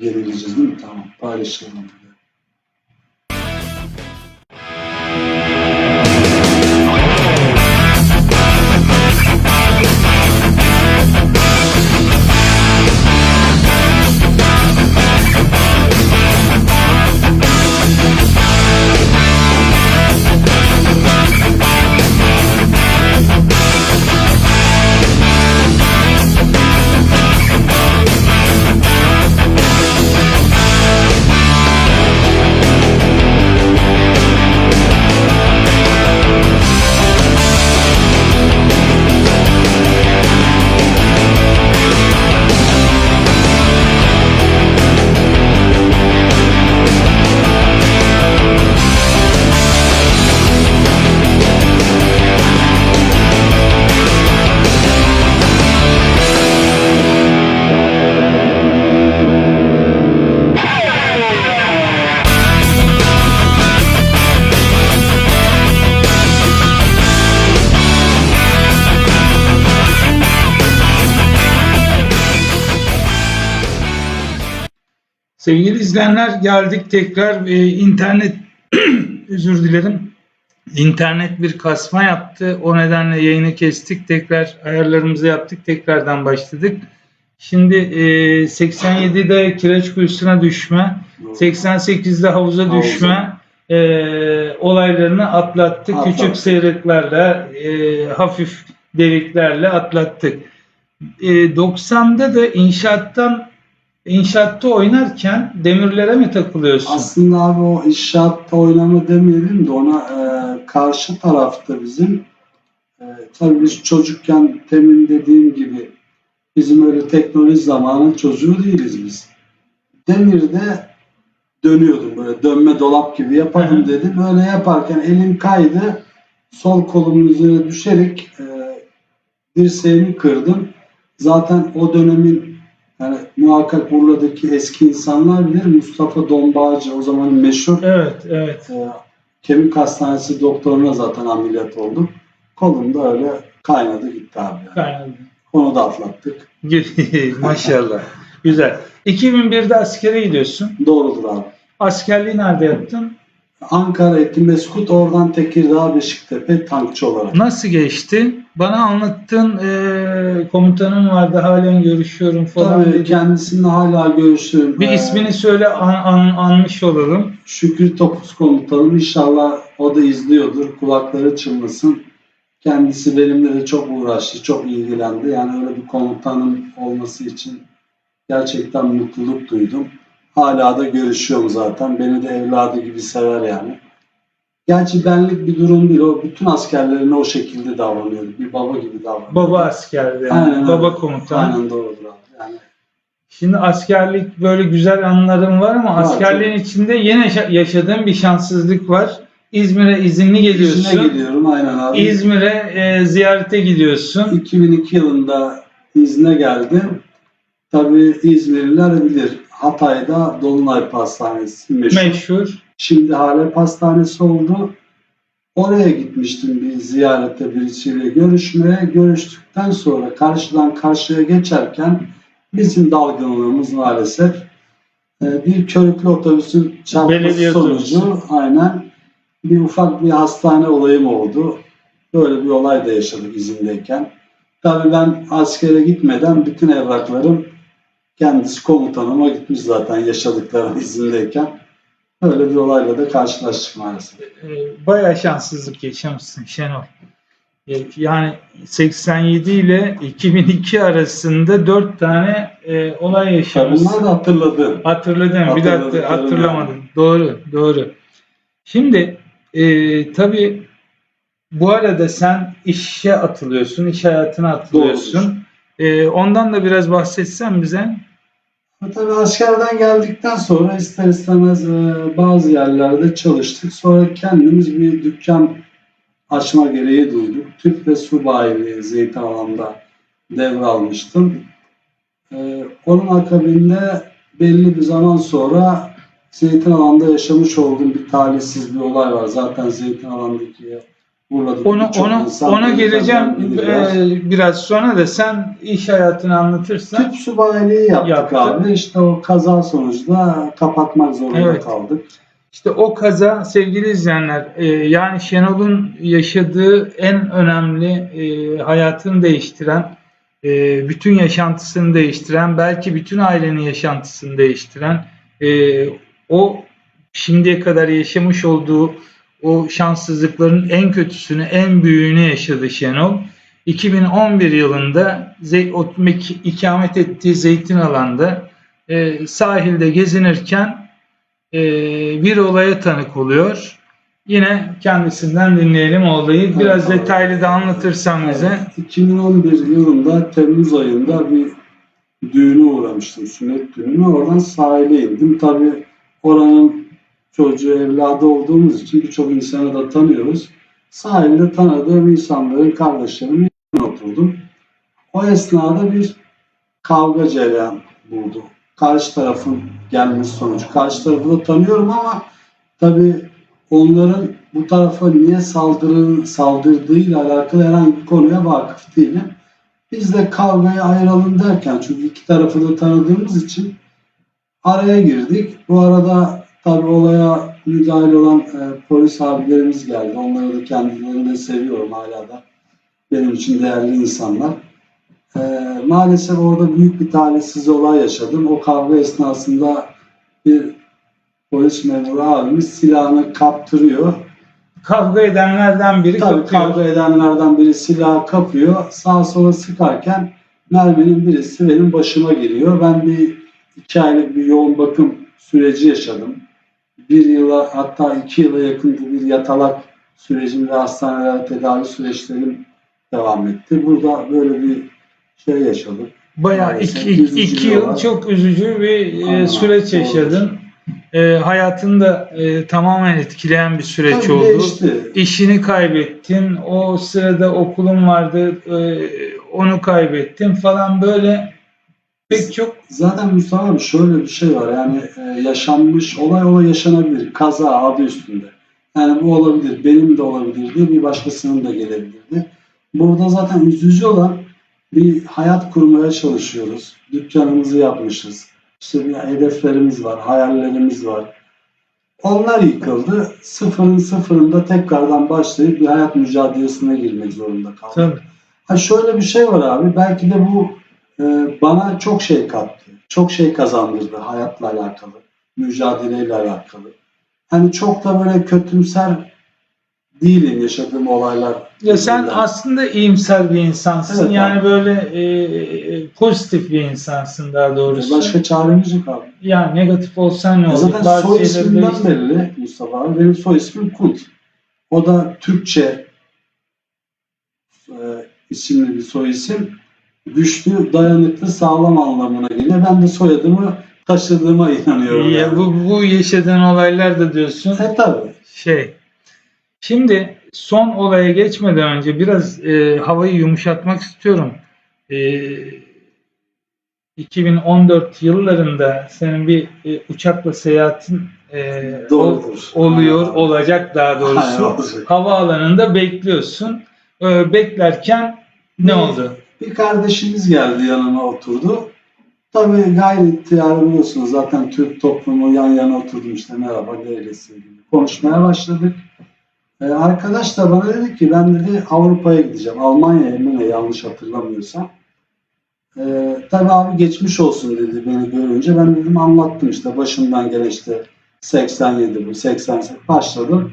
gerileceğiz değil mi? Tamam. Paylaşalım. Sevgili izleyenler geldik tekrar e, internet özür dilerim. İnternet bir kasma yaptı. O nedenle yayını kestik. Tekrar ayarlarımızı yaptık. Tekrardan başladık. Şimdi e, 87'de kireç kuyusuna düşme, 88'de havuza Havuza. düşme e, olaylarını atlattık. Atlattık. Küçük sıyrıklarla, e, hafif deliklerle atlattık. E, 90'da da inşaattan İnşaatta oynarken demirlere mi takılıyorsun? Aslında abi o inşaatta oynama demeyelim de ona e, karşı tarafta bizim e, tabii biz çocukken temin dediğim gibi bizim öyle teknoloji zamanın çocuğu değiliz biz. Demirde dönüyordum böyle dönme dolap gibi hı. dedi. Böyle yaparken elim kaydı. Sol kolumun üzerine düşerek e, dirseğimi kırdım. Zaten o dönemin yani muhakkak Urla'daki eski insanlar bilir Mustafa Dombağcı o zaman meşhur Evet, evet. e, kemik hastanesi doktoruna zaten ameliyat oldum. Kolum da öyle kaynadı gitti abi. Yani. Kaynadı. Onu da atlattık. Maşallah. Güzel. 2001'de askere gidiyorsun. Doğrudur abi. Askerliği nerede yaptın? Ankara Etimeskut oradan Tekirdağ Beşiktepe tankçı olarak. Nasıl geçti? Bana anlattın e, komutanım vardı halen görüşüyorum falan Tabii dedi. kendisininle hala görüşüyorum. Bir Ee, ismini söyle an, an- anmış olalım. Şükrü Topuz komutanım inşallah o da izliyordur. Kulakları çınlasın. Kendisi benimle de çok uğraştı, çok ilgilendi. Yani öyle bir komutanım olması için gerçekten mutluluk duydum. Hala da görüşüyorum zaten. Beni de evladı gibi sever yani. Gerçi benlik bir durum değil. O bütün askerlerine o şekilde davranıyor. Bir baba gibi davranıyor. Baba askerdi yani. Aynen, Baba komutan. Aynen doğrudur abi. Yani Şimdi askerlik böyle güzel anılarım var ama Var, askerliğin içinde yine yaşa- yaşadığım bir şanssızlık var. İzmir'e izinli geliyorsun. İzine gidiyorum aynen abi. İzmir'e e, ziyarete gidiyorsun. 2002 yılında izne geldim. Tabii İzmirliler bilir. Hatay'da Dolunay Pastanesi meşhur. Meşhur. Şimdi Hale Pastanesi oldu. Oraya gitmiştim bir ziyarete birisiyle görüşmeye. Görüştükten sonra karşıdan karşıya geçerken bizim dalgınlığımız maalesef e, bir körüklü otobüsün çarpması sonucu aynen bir ufak bir hastane olayım oldu. Böyle bir olay da yaşadık izindeyken. Tabii ben askere gitmeden bütün evraklarım kendisi komutanıma gitmiş zaten yaşadıklarım izindeyken. Böyle bir olayla da karşılaştık maalesef. E, bayağı şanssızlık yaşamışsın Şenol. E, Yani 87 ile 2002 arasında 4 tane e, olay Ya yaşamışsın. bunları da hatırladım. Hatırladım. Bir dakika Hatırladıklarım hatırlamadım. yani. Doğru, doğru. Şimdi e, tabii bu arada sen işe atılıyorsun, iş hayatına atılıyorsun. E, ondan da biraz bahsetsen bize. Tabii askerden geldikten sonra ister istemez e, bazı yerlerde çalıştık. Sonra kendimiz bir dükkan açma gereği duyduk. Tüp ve su bayiliği Zeytin Alan'da devralmıştım. E, onun akabinde belli bir zaman sonra Zeytin Alan'da yaşamış olduğum bir talihsiz bir olay var. Zaten Zeytin Alan'daki Urla'daki insan ona beni geleceğim e, biraz sonra da sen iş hayatını anlatırsan. Tüp subaylığı yaptık Yaptı. abi. İşte o kaza sonucunda kapatmak zorunda Evet. kaldık. İşte o kaza sevgili izleyenler e, yani Şenol'un yaşadığı en önemli e, hayatını değiştiren, e, bütün yaşantısını değiştiren, belki bütün ailenin yaşantısını değiştiren, e, o şimdiye kadar yaşamış olduğu o şanssızlıkların en kötüsünü, en büyüğünü yaşadı Şenol. 2011 yılında ikamet ettiği Zeytin alanda e, sahilde gezinirken e, bir olaya tanık oluyor. Yine kendisinden dinleyelim olayı. Biraz Evet. detaylı da anlatırsan bize. Evet, 2011 yılında Temmuz ayında bir düğüne uğramıştım. Sünnet düğününe. Oradan sahile indim. Tabii oranın çocuğu evladı olduğumuz için birçok insanı da tanıyoruz. Sahilde tanıdığım insanların kardeşlerimin yanına oturdum. O esnada bir kavga cereyan buldu. Karşı tarafın gelmesi sonucu. Karşı tarafı da tanıyorum ama tabii onların bu tarafa niye saldırı, saldırdığıyla alakalı herhangi bir konuya vakıf değilim. Biz de kavgayı ayıralım derken çünkü iki tarafı da tanıdığımız için araya girdik. Bu arada tabii olaya müdahale olan e, polis abilerimiz geldi. Onları da kendilerini de seviyorum hala da. Benim için değerli insanlar. E, maalesef orada büyük bir talihsiz olay yaşadım. O kavga esnasında bir polis memuru abimiz silahını kaptırıyor. Kavga edenlerden biri Tabii kapıyor. kavga edenlerden biri silahı kapıyor. Sağa sola sıkarken merminin birisi benim başıma geliyor. Ben bir iki aylık bir yoğun bakım süreci yaşadım. Bir yıla hatta iki yıla yakın bir yatalak sürecim ve hastanelerde tedavi süreçlerim devam etti. Burada böyle bir şey yaşadım. Bayağı Maalesef iki, iki yıl olay. çok üzücü bir e, Aynen, süreç yaşadın. E, hayatını da e, tamamen etkileyen bir süreç Tabii oldu. değişti. İşini kaybettin. O sırada okulun vardı. e, onu kaybettin falan böyle pek çok Zaten Mustafa abi şöyle bir şey var yani e, yaşanmış olay olay yaşanabilir. Kaza adı üstünde. Yani bu olabilir. Benim de olabilirdi. Bir başkasının da gelebilirdi. Burada zaten üzücü olan bir hayat kurmaya çalışıyoruz. Dükkanımızı yapmışız. İşte bir hedeflerimiz var, hayallerimiz var. Onlar yıkıldı. Sıfırın sıfırında tekrardan başlayıp bir hayat mücadelesine girmek zorunda kaldık. tabii. Ha şöyle bir şey var abi. Belki de bu bana çok şey kattı. Çok şey kazandırdı hayatla alakalı. Mücadeleyle alakalı. Hani çok da böyle kötümser değilim yaşadığım olaylar. Ya sen yüzünden. aslında iyimser bir insansın. Evet, yani abi. böyle e, e, pozitif bir insansın daha doğrusu. Başka çaremiz yok abi. Yani negatif olsan ne olur? zaten Bazı soy ismimden değiştir- belli Mustafa abi. Benim soy ismim Kunt. O da Türkçe e, isimli bir soy isim. Güçlü, dayanıklı, sağlam anlamına geliyor. Ben de soyadımı taşıdığıma inanıyorum. Ya yani. bu, bu yaşadığın olaylar da diyorsun. E tabii. Şey. Şimdi son olaya geçmeden önce biraz e, havayı yumuşatmak istiyorum. E, 2014 yıllarında senin bir e, uçakla seyahatin e, Doğrudur. oluyor, Aynen. olacak daha Aynen, doğrusu. olacak. Havaalanında bekliyorsun. E, beklerken ne Bir- oldu? Bir kardeşimiz geldi yanıma oturdu. Tabii gayri ihtiyarı biliyorsunuz zaten Türk toplumu yan yana oturdum işte merhaba neredesin gibi konuşmaya başladık. Ee, arkadaş da bana dedi ki ben dedi Avrupa'ya gideceğim. Almanya'ya mı yanlış hatırlamıyorsam. Ee, tabii abi geçmiş olsun dedi beni görünce. Ben dedim anlattım işte başımdan gelen işte 87 bu 88 başladım.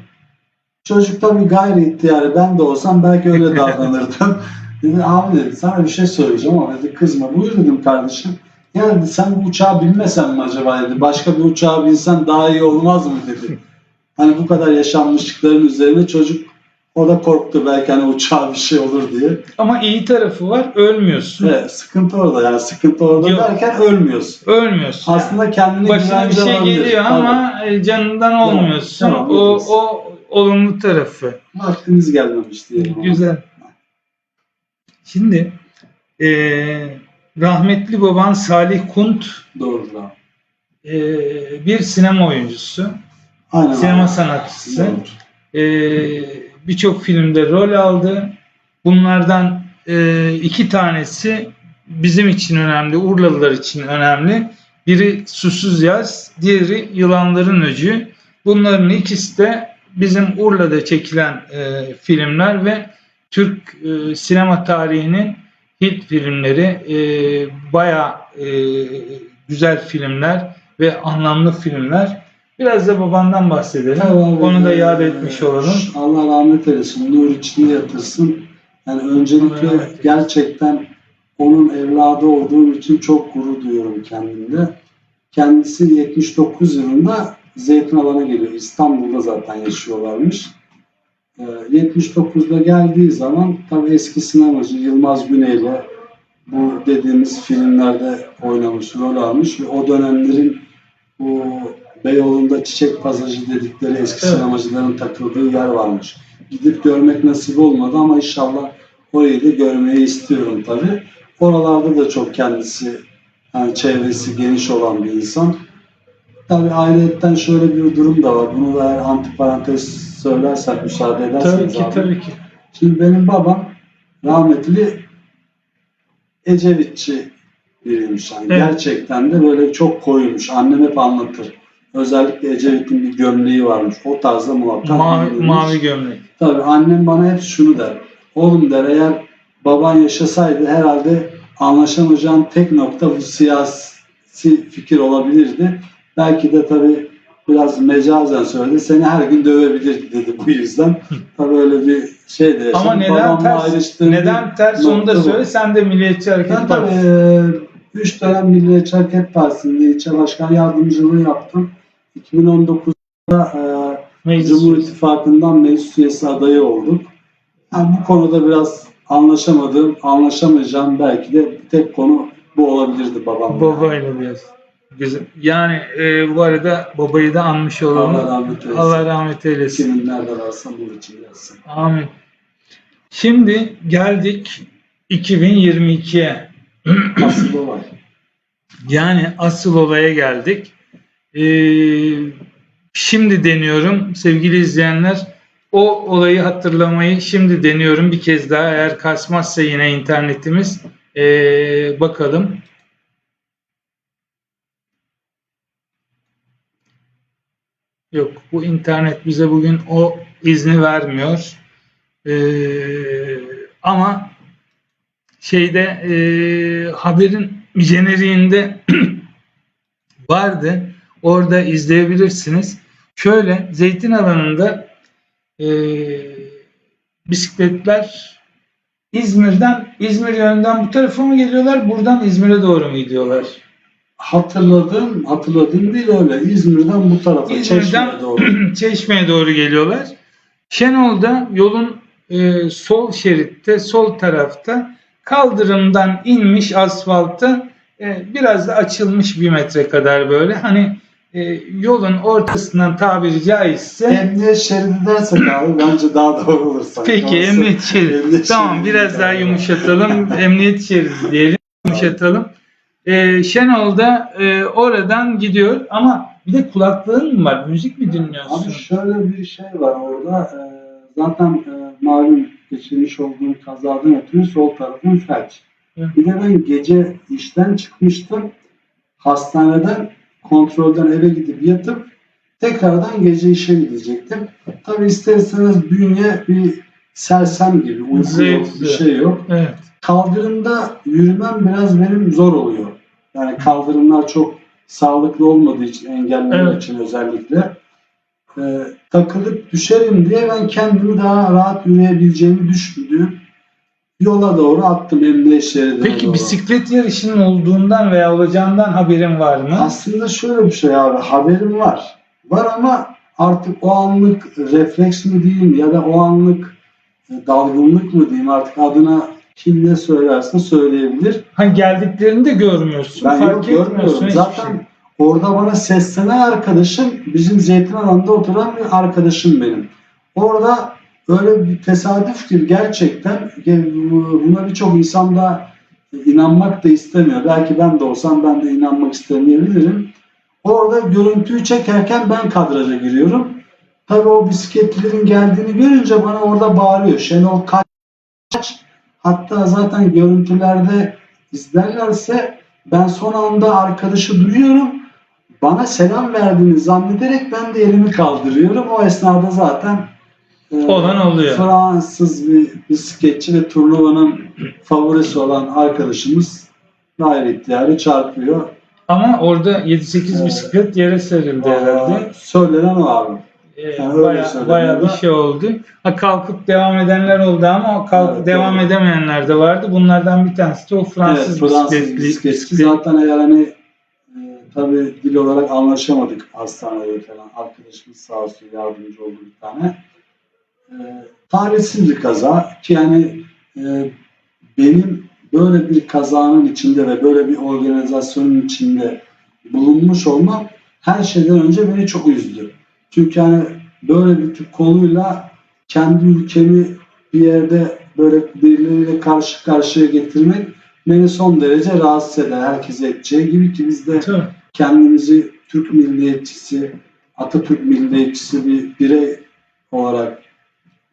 Çocuk tabii gayri ihtiyarı ben de olsam belki öyle davranırdım. Dedi abi dedi sana bir şey söyleyeceğim ama dedi kızma. Buyur dedim kardeşim. Ya dedi sen bu uçağı binmesen mi acaba dedi. Başka bir uçağa binsen daha iyi olmaz mı dedi. Hani bu kadar yaşanmışlıkların üzerine çocuk o da korktu belki hani uçağa bir şey olur diye. Ama iyi tarafı var, ölmüyorsun. Evet, sıkıntı orada yani sıkıntı orada Yok. derken ölmüyorsun. Ölmüyorsun. Aslında kendini Başına bir şey alabilir. geliyor Tabii. ama e, canından olmuyorsun. tamam, o, o olumlu tarafı. Vaktimiz gelmemiş diyelim. Güzel. Şimdi e, rahmetli baban Salih Kunt Doğrudur abi. e, bir sinema oyuncusu, Aynen sinema abi. sanatçısı. E, birçok filmde rol aldı. Bunlardan e, iki tanesi bizim için önemli, Urlalılar için önemli. Biri Susuz Yaz, diğeri Yılanların Öcü. Bunların ikisi de bizim Urla'da çekilen e, filmler ve Türk e, sinema tarihinin hit filmleri. E, Baya güzel filmler ve anlamlı filmler. Biraz da babandan bahsedelim. Tabii abi, Onu da e, yad etmiş olalım. Allah rahmet eylesin. Nur içinde yatırsın. Yani öncelikle gerçekten onun evladı olduğum için çok gurur duyuyorum kendimde. Kendisi 79 yılında Zeytinalan'a geliyor. İstanbul'da zaten yaşıyorlarmış. Ee, 79'da geldiği zaman tabii eski sinemacı Yılmaz Güney'le bu dediğimiz filmlerde oynamış, rol almış ve o dönemlerin bu Beyoğlu'nda Çiçek Pasajı dedikleri eski Evet. sinemacıların takıldığı yer varmış. Gidip görmek nasip olmadı ama inşallah orayı da görmeyi istiyorum tabii. Oralarda da çok kendisi yani çevresi geniş olan bir insan. Tabii ayrıyetten şöyle bir durum da var. Bunu da eğer antiparantez söylersek müsaade ederseniz Tabii ki abi. tabii ki. Şimdi benim babam rahmetli Ecevitçi biriymiş. Yani Evet. Gerçekten de böyle çok koymuş. Annem hep anlatır. Özellikle Ecevit'in bir gömleği varmış. O tarzda muhakkak Mavi, mavi gömlek. Tabii annem bana hep şunu der. Oğlum der eğer baban yaşasaydı herhalde anlaşamayacağın tek nokta bu siyasi fikir olabilirdi. Belki de tabii biraz mecazen söyledi. Seni her gün dövebilirdi dedi bu yüzden. tabii öyle bir şey de yaşadım. Ama neden ters? Neden ters onu da bu. söyle. Sen de Milliyetçi Hareket Ben tabii Partisi. e, üç dönem Milliyetçi Hareket Partisi'nde ilçe başkan yardımcılığı yaptım. 2019'da e, Meclis Cumhur. İttifakı'ndan meclis üyesi adayı olduk. Yani bu konuda biraz anlaşamadığım, anlaşamayacağım belki de tek konu bu olabilirdi babamla. Babayla biraz. Güzel. Yani e, bu arada babayı da anmış olalım. Allah rahmet eylesin. Allah rahmet eylesin. Kimin nerede varsa nur için yazsın. Amin. Şimdi geldik 2022'ye. Asıl olay. Yani asıl olaya geldik. Ee, şimdi deniyorum sevgili izleyenler. O olayı hatırlamayı şimdi deniyorum bir kez daha. Eğer kasmazsa yine internetimiz ee, bakalım. Yok bu internet bize bugün o izni vermiyor. Ee, ama şeyde e, haberin jeneriğinde vardı. Orada izleyebilirsiniz. Şöyle zeytin alanında e, bisikletler İzmir'den İzmir yönünden bu tarafa mı geliyorlar? Buradan İzmir'e doğru mu gidiyorlar? Hatırladığım, hatırladığım değil öyle. İzmir'den bu tarafa, İzmir'den Çeşme'ye doğru. Çeşme'ye doğru geliyorlar. Şenol'da yolun e, sol şeritte, sol tarafta kaldırımdan inmiş asfalta e, biraz da açılmış bir metre kadar böyle. Hani e, yolun ortasından tabiri caizse Emniyet şeridi dersek abi bence daha doğru olur sanki. Peki Olsun. emniyet şeridi. Emniyet tamam şeridi biraz daha yumuşatalım. emniyet şeridi diyelim. Yumuşatalım. Ee, Şenol'da e, oradan gidiyor ama bir de kulaklığın mı var? Müzik mi dinliyorsun? Abi şöyle bir şey var orada. e, zaten e, malum geçirmiş olduğum kazadan ötürü sol tarafım felç. Hı. Bir de ben gece işten çıkmıştım. Hastaneden kontrolden eve gidip yatıp tekrardan gece işe gidecektim. Tabi ister istemez bünye bir sersem gibi. Uyku yok, bir şey yok. Evet. Kaldırımda yürümem biraz benim zor oluyor. Yani kaldırımlar çok sağlıklı olmadığı için engelliler Evet. için özellikle Ee, takılıp düşerim diye ben kendimi daha rahat yürüyebileceğimi düşündüğüm yola doğru attım emniyet şeridine Peki doğru. bisiklet yarışının olduğundan veya olacağından haberin var mı? Aslında şöyle bir şey abi haberim var. Var ama artık o anlık refleks mi diyeyim ya da o anlık e, dalgınlık mı diyeyim artık adına kim ne söylerse söyleyebilir. Ha geldiklerinde görmüyorsun. Ben fark yok görmüyorum. Zaten şey. orada bana seslenen arkadaşım bizim zeytin alanında oturan bir arkadaşım benim. Orada öyle bir tesadüf gibi gerçekten ge- bu- buna birçok insan da inanmak da istemiyor. Belki ben de olsam ben de inanmak istemeyebilirim. Orada görüntüyü çekerken ben kadraja giriyorum. Tabii o bisikletlerin geldiğini görünce bana orada bağırıyor. Şenol kaç. Hatta zaten görüntülerde izlerlerse ben son anda arkadaşı duyuyorum. Bana selam verdiğini zannederek ben de elimi kaldırıyorum. O esnada zaten e, Olan oluyor. Fransız bir bisikletçi ve turnuvanın favorisi olan arkadaşımız gayri ihtiyari çarpıyor. Ama orada 7-8 Evet. bisiklet yere serildi herhalde. Söylenen o abi. Ee, Yani bir şey oldu. Ha, kalkıp devam edenler oldu ama kalkıp Evet, devam doğru. edemeyenler de vardı. Bunlardan bir tanesi de o Fransız evet, Fransız bisikletli. bisikletçi. bisiklet. Zaten hani e, tabii dil olarak anlaşamadık hastanede falan. Arkadaşımız sağ olsun yardımcı oldu bir tane. E, talihsiz bir kaza ki yani e, benim böyle bir kazanın içinde ve böyle bir organizasyonun içinde bulunmuş olmam her şeyden önce beni çok üzdü. Çünkü hani böyle bir konuyla kendi ülkemi bir yerde böyle birileriyle karşı karşıya getirmek beni son derece rahatsız eder. Herkese edeceği gibi ki biz de Tabii. kendimizi Türk milliyetçisi, Atatürk milliyetçisi bir birey olarak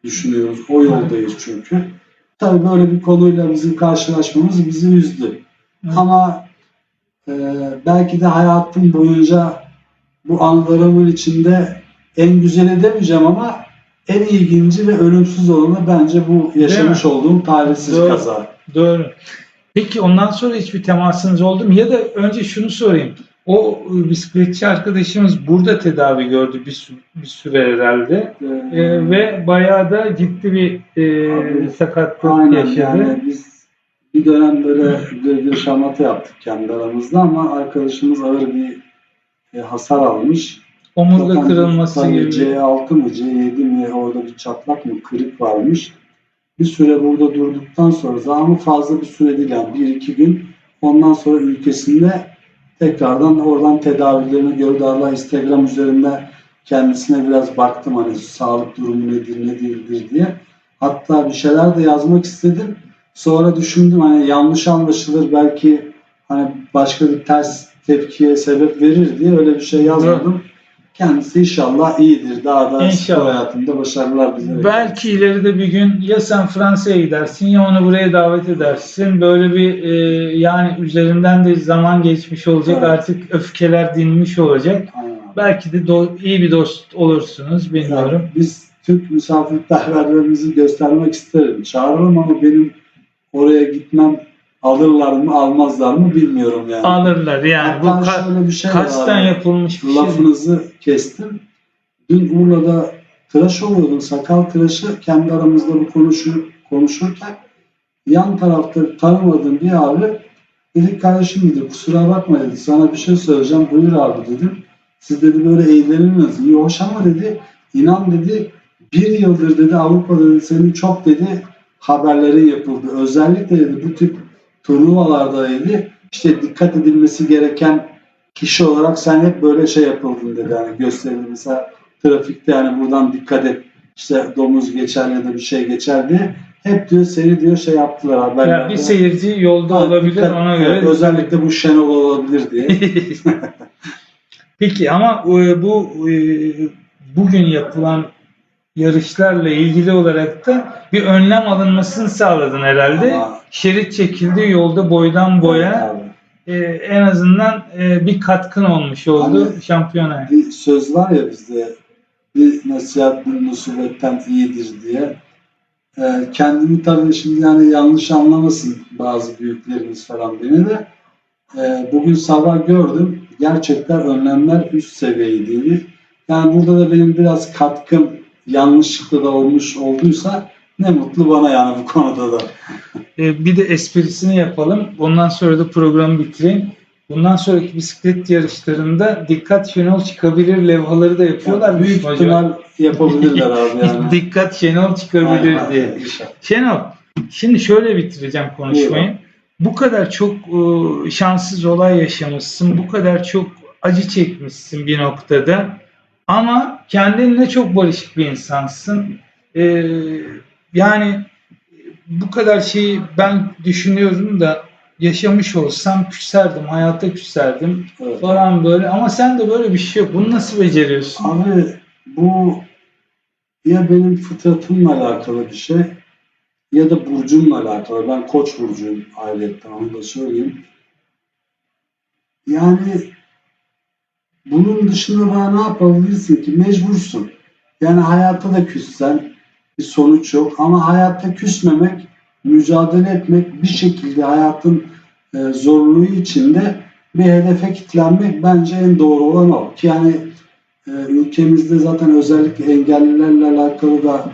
düşünüyoruz. O yoldayız çünkü. Tabii böyle bir konuyla bizim karşılaşmamız bizi üzdü. Hı. Ama e, belki de hayatım boyunca bu anılarımın içinde en güzeli demeyeceğim ama en ilginci ve ölümsüz olanı bence bu yaşamış olduğum talihsiz Doğru. kaza. Doğru. Peki ondan sonra hiçbir temasınız oldu mu? Ya da önce şunu sorayım. O bisikletçi arkadaşımız burada tedavi gördü bir, sü- bir süre herhalde. E, E, ve bayağı da ciddi bir e, Abi, sakatlık Aynen yaşadı. yani biz bir dönem böyle bir şamata yaptık kendi aramızda ama arkadaşımız ağır bir e, hasar almış. Omurga Zaten kırılması tabii gibi. C6 mı C7 mi orada bir çatlak mı kırık varmış. Bir süre burada durduktan sonra ama fazla bir süre değil yani bir iki gün ondan sonra ülkesinde tekrardan oradan tedavilerini gördü. Allah Instagram üzerinde kendisine biraz baktım hani sağlık durumu nedir ne değildir diye. Hatta bir şeyler de yazmak istedim. Sonra düşündüm hani yanlış anlaşılır belki hani başka bir ters tepkiye sebep verir diye öyle bir şey yazmadım. Kendisi inşallah iyidir. Daha da İnşallah. spor hayatında başarılar dilerim. Belki ileride bir gün ya sen Fransa'ya gidersin ya onu buraya davet edersin. Böyle bir e, yani üzerinden de zaman geçmiş olacak. Evet. Artık öfkeler dinmiş olacak. Aynen. Belki de do- iyi bir dost olursunuz bilmiyorum. Yani biz Türk misafirperverliğimizi göstermek isterim. Çağırırım ama benim oraya gitmem alırlar mı almazlar mı bilmiyorum yani. Alırlar yani. Bu ka- şöyle bir şey kasten yapılmış bir şey. Lafınızı kestim. Dün Urla'da tıraş oluyordum. Sakal tıraşı kendi aramızda bu konuşu, konuşurken yan tarafta tanımadığım bir abi dedi kardeşim dedi kusura bakma dedi sana bir şey söyleyeceğim buyur abi dedim. Siz dedi böyle eğleniniz. İyi hoş ama dedi inan dedi bir yıldır dedi Avrupa'da dedi senin çok dedi haberlerin yapıldı. Özellikle dedi bu tip turnuvalarda dedi işte dikkat edilmesi gereken kişi olarak sen hep böyle şey yapıldın dedi. Yani gösterildi mesela trafikte yani buradan dikkat et işte domuz geçer ya da bir şey geçer diye hep diyor seni diyor şey yaptılar haberlerde. Yani bir seyirci yolda Ha, olabilir dikkat- ona evet, göre. özellikle bu Şenol olabilir diye. Peki ama e, bu e, bugün yapılan yarışlarla ilgili olarak da bir önlem alınmasını sağladın herhalde. Ama- Şerit çekildi yolda boydan boya. Abi, E, en azından e, bir katkın olmuş oldu Hani- şampiyonaya. bir söz var ya bizde bir nasihat bir musibetten iyidir diye. Ee, kendimi tabii şimdi yani yanlış anlamasın bazı büyüklerimiz falan beni de. Ee, bugün sabah gördüm. Gerçekten önlemler üst seviyeydi. Yani burada da benim biraz katkım yanlışlıkla da olmuş olduysa ne mutlu bana yani bu konuda da. E, bir de esprisini yapalım. Ondan sonra da programı bitireyim. Bundan sonraki bisiklet yarışlarında dikkat Şenol çıkabilir levhaları da yapıyorlar. Yani büyük ihtimal yapabilirler abi yani. dikkat Şenol çıkabilir Aynen, diye. inşallah. Şenol, şimdi şöyle bitireceğim konuşmayı. Bu kadar çok e, şanssız olay yaşamışsın, bu kadar çok acı çekmişsin bir noktada. Ama kendinle çok barışık bir insansın. E, yani bu kadar şeyi ben düşünüyorum da yaşamış olsam küserdim, hayata küserdim Evet. falan böyle. Ama sen de böyle bir şey yok. Bunu nasıl beceriyorsun? Abi bu ya benim fıtratımla alakalı bir şey ya da burcumla alakalı. Ben koç burcuyum ayrıca onu da söyleyeyim. Yani bunun dışında daha ne yapabilirsin ki? Mecbursun. Yani hayatta da küssen bir sonuç yok. Ama hayatta küsmemek, mücadele etmek, bir şekilde hayatın e, zorluğu içinde bir hedefe kilitlenmek bence en doğru olan o. Ki yani e, ülkemizde zaten özellikle engellilerle alakalı da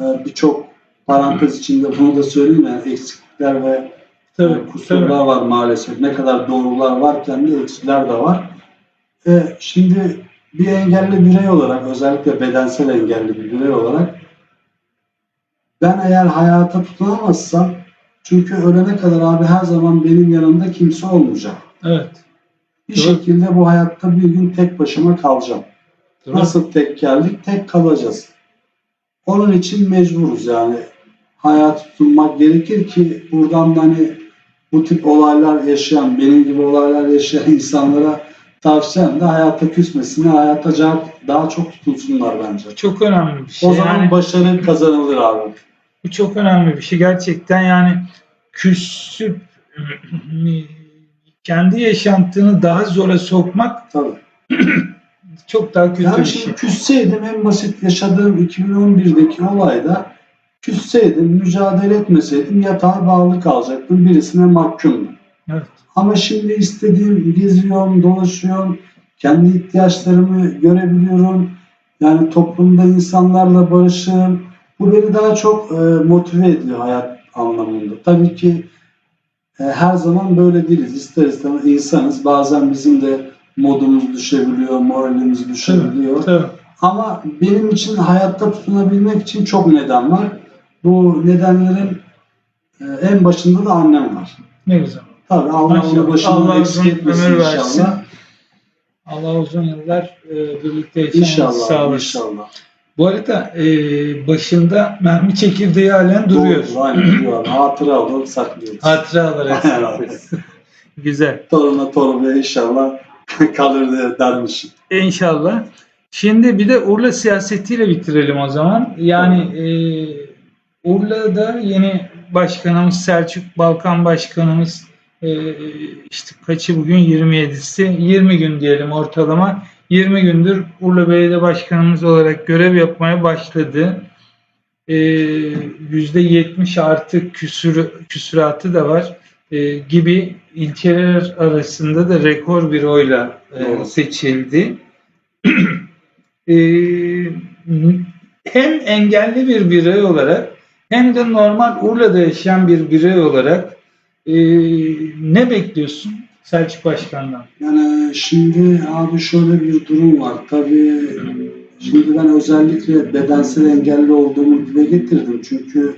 e, birçok parantez içinde bunu da söyleyeyim yani eksiklikler ve Tabii, kusurlar var maalesef. Ne kadar doğrular varken de eksikler de var. E, şimdi bir engelli birey olarak özellikle bedensel engelli bir birey olarak ben eğer hayata tutunamazsam çünkü ölene kadar abi her zaman benim yanımda kimse olmayacak. Evet. Bir Doğru. şekilde bu hayatta bir gün tek başıma kalacağım. Doğru. Nasıl tek geldik tek kalacağız. Onun için mecburuz yani. Hayat tutunmak gerekir ki buradan da hani bu tip olaylar yaşayan, benim gibi olaylar yaşayan insanlara tavsiyem de hayata küsmesinler, hayata daha çok tutunsunlar bence. Çok önemli bir şey. O zaman Yani başarı kazanılır abi. bu çok önemli bir şey. Gerçekten yani küsüp kendi yaşantını daha zora sokmak Tabii. çok daha kötü Yani bir şey. küsseydim en basit yaşadığım 2011'deki olayda küsseydim, mücadele etmeseydim yatağa bağlı kalacaktım. Birisine mahkumdum. Evet. Ama şimdi istediğim geziyorum, dolaşıyorum, kendi ihtiyaçlarımı görebiliyorum. Yani toplumda insanlarla barışım. Bu beni daha çok e, motive ediyor hayat anlamında. Tabii ki e, her zaman böyle değiliz. İster istemez insanız. Bazen bizim de modumuz düşebiliyor, moralimiz düşebiliyor. Tabii. Ama benim için hayatta tutunabilmek için çok neden var. Bu nedenlerin e, en başında da annem var. Ne güzel. Tabii Allah Maşallah. onu başından Allah eksik etmesin ömür inşallah. versin. Allah uzun yıllar e, birlikte yaşamanızı İnşallah, sağlasın. inşallah. Bu arada e, başında mermi çekirdeği halen duruyor. Doğru, aynen duruyor. Hatıra olarak saklıyoruz. Hatıra olarak saklıyoruz. Güzel. Toruna torunaya inşallah kalır diye dermişim. İnşallah. Şimdi bir de Urla siyasetiyle bitirelim o zaman. Yani e, Urla'da yeni başkanımız Selçuk Balkan Başkanımız işte kaçı bugün? 27'si 20 gün diyelim ortalama. 20 gündür Urla Belediye Başkanımız olarak görev yapmaya başladı. E, %70 artık küsür, küsuratı da var. E, gibi ilçeler arasında da rekor bir oyla e, seçildi. E, hem engelli bir birey olarak hem de normal Urla'da yaşayan bir birey olarak e, ne bekliyorsun Selçuk Başkan'dan? Yani şimdi abi şöyle bir durum var. Tabii şimdi ben özellikle bedensel engelli olduğumu dile getirdim. Çünkü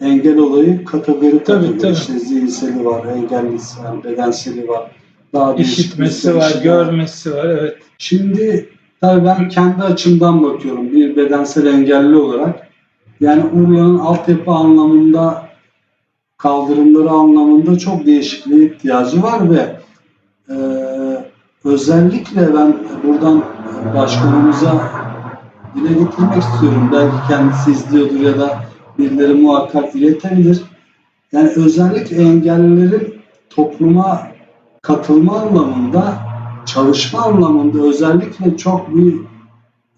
engel olayı kategori Tabii, tabii. İşte zihinseli var, engellisi var, bedenseli var. Daha İşitmesi var, şey görmesi var, evet. Şimdi tabii ben kendi açımdan bakıyorum bir bedensel engelli olarak. Yani Urla'nın altyapı anlamında kaldırımları anlamında çok değişikliğe ihtiyacı var ve e, özellikle ben buradan başkanımıza dile getirmek istiyorum. Belki kendisi izliyordur ya da birileri muhakkak iletebilir. Yani özellikle engellilerin topluma katılma anlamında, çalışma anlamında özellikle çok bir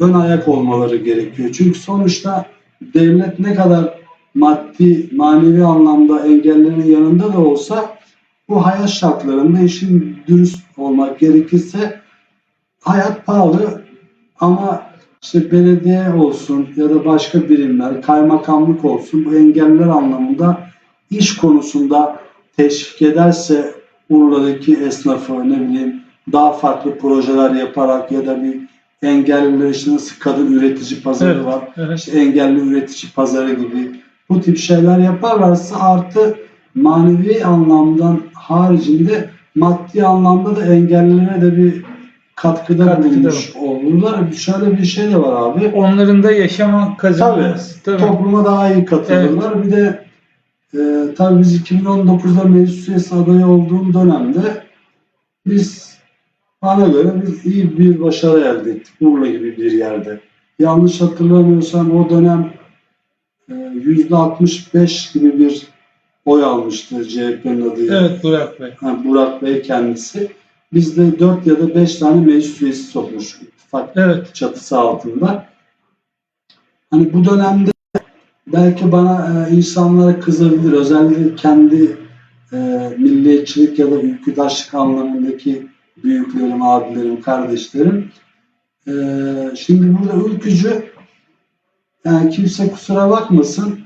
ön ayak olmaları gerekiyor. Çünkü sonuçta devlet ne kadar maddi, manevi anlamda engellerin yanında da olsa bu hayat şartlarında işin dürüst olmak gerekirse hayat pahalı ama işte belediye olsun ya da başka birimler, kaymakamlık olsun bu engeller anlamında iş konusunda teşvik ederse Urla'daki esnafı ne bileyim daha farklı projeler yaparak ya da bir engelliler için nasıl kadın üretici pazarı Evet, var evet. işte engelli üretici pazarı gibi bu tip şeyler yaparlarsa artı manevi anlamdan haricinde maddi anlamda da engellilere de bir katkıda, Katkıda bulunmuş olurlar. Şöyle bir şey de var abi. Onların da yaşama kazanması. Tabii. Topluma daha iyi katılırlar. Bir de e, tabii biz 2019'da meclis üyesi adayı olduğum dönemde biz bana göre biz iyi bir başarı elde ettik. Urla gibi bir yerde. yanlış hatırlamıyorsam o dönem %65 gibi bir oy almıştı CHP'nin adıyla. Evet Burak Bey. Ha, Burak Bey kendisi. Biz de 4 ya da 5 tane meclis üyesi sokmuş ittifak Evet. çatısı altında. Hani bu dönemde belki bana e, insanlara kızabilir. Özellikle kendi e, milliyetçilik ya da ülküdaşlık anlamındaki büyüklerim, abilerim, kardeşlerim. E, şimdi burada ülkücü yani kimse kusura bakmasın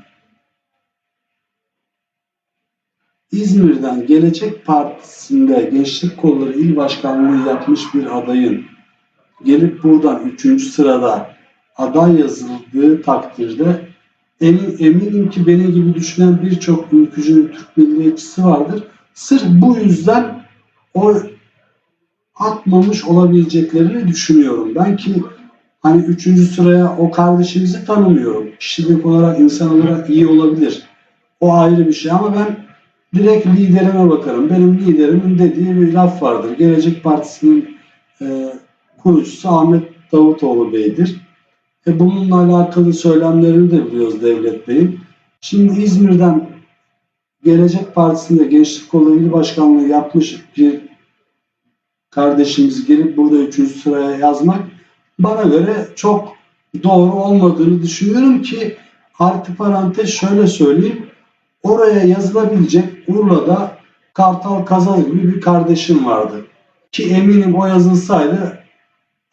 İzmir'den Gelecek Partisi'nde Gençlik Kolları İl Başkanlığı yapmış bir adayın gelip buradan üçüncü sırada aday yazıldığı takdirde emin, eminim ki benim gibi düşünen birçok ülkücü Türk milliyetçisi vardır. Sırf bu yüzden o atmamış olabileceklerini düşünüyorum. Ben ki hani üçüncü sıraya o kardeşimizi tanımıyorum. Kişilik olarak, insan olarak iyi olabilir. O ayrı bir şey ama ben direkt liderime bakarım. Benim liderimin dediği bir laf vardır. Gelecek Partisi'nin e, kurucusu Ahmet Davutoğlu Bey'dir. E, bununla alakalı söylemlerini de biliyoruz Devlet Bey'in. Şimdi İzmir'den Gelecek Partisi'nde Gençlik Kolları İl Başkanlığı yapmış bir kardeşimiz gelip burada üçüncü sıraya yazmak bana göre çok doğru olmadığını düşünüyorum ki artı parantez şöyle söyleyeyim. Oraya yazılabilecek Urla'da Kartal Kazal gibi bir kardeşim vardı. Ki eminim o yazılsaydı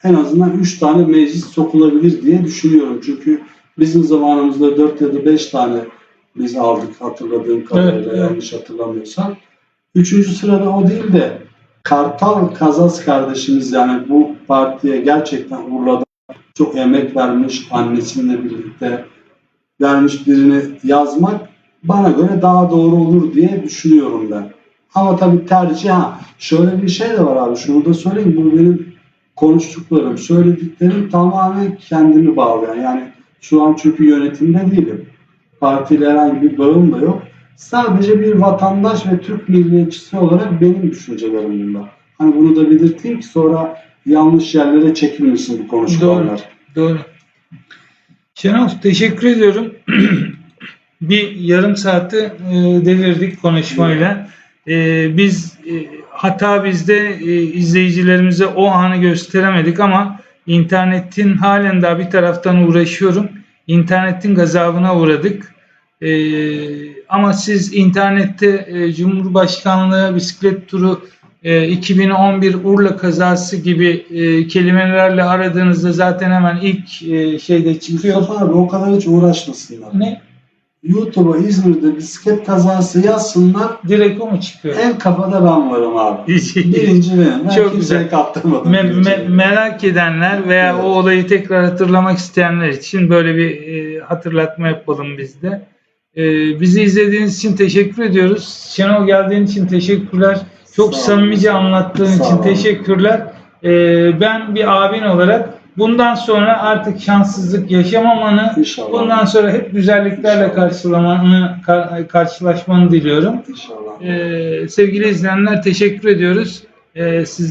en azından 3 tane meclis sokulabilir diye düşünüyorum. Çünkü bizim zamanımızda 4 ya da 5 tane biz aldık hatırladığım kadarıyla Evet, yanlış hatırlamıyorsam. Üçüncü sırada o değil de Kartal Kazas kardeşimiz yani bu partiye gerçekten Urla'da çok emek vermiş annesiyle birlikte vermiş birini yazmak bana göre daha doğru olur diye düşünüyorum ben. Ama tabii tercih ha. Şöyle bir şey de var abi şunu da söyleyeyim. Bu benim konuştuklarım, söylediklerim tamamen kendimi bağlayan. Yani şu an çünkü yönetimde değilim. Partiyle herhangi bir bağım da yok. Sadece bir vatandaş ve Türk milliyetçisi olarak benim düşüncelerim bunlar. Hani bunu da belirteyim ki sonra yanlış yerlere çekilmesin bu konuşmalar. Doğru. Şenol teşekkür ediyorum. bir yarım saati e, devirdik konuşmayla. E, biz e, hata bizde e, izleyicilerimize o anı gösteremedik ama internetin halen daha bir taraftan uğraşıyorum. İnternetin gazabına uğradık. E, ama siz internette e, Cumhurbaşkanlığı bisiklet turu e, 2011 Urla kazası gibi e, kelimelerle aradığınızda zaten hemen ilk e, şeyde çıkıyor. Mustafa abi o kadar hiç uğraşmasınlar. Ne? YouTube'a İzmir'de bisiklet kazası yazsınlar. Direkt o mu çıkıyor? En kafada ben varım abi. Birinci benim. Ben Çok güzel. kaptırmadım. Me- me- merak edenler veya Evet. o olayı tekrar hatırlamak isteyenler için böyle bir e, hatırlatma yapalım biz de. E, bizi izlediğiniz için teşekkür ediyoruz. Şenol geldiğin için teşekkürler. Çok Sağ olun. samimice anlattığın Sağ için olun. teşekkürler. E, ben bir abin olarak bundan sonra artık şanssızlık yaşamamanı, İnşallah. bundan sonra hep güzelliklerle İnşallah. karşılamanı, kar- karşılaşmanı diliyorum. İnşallah. Ee, sevgili izleyenler teşekkür ediyoruz. Ee, siz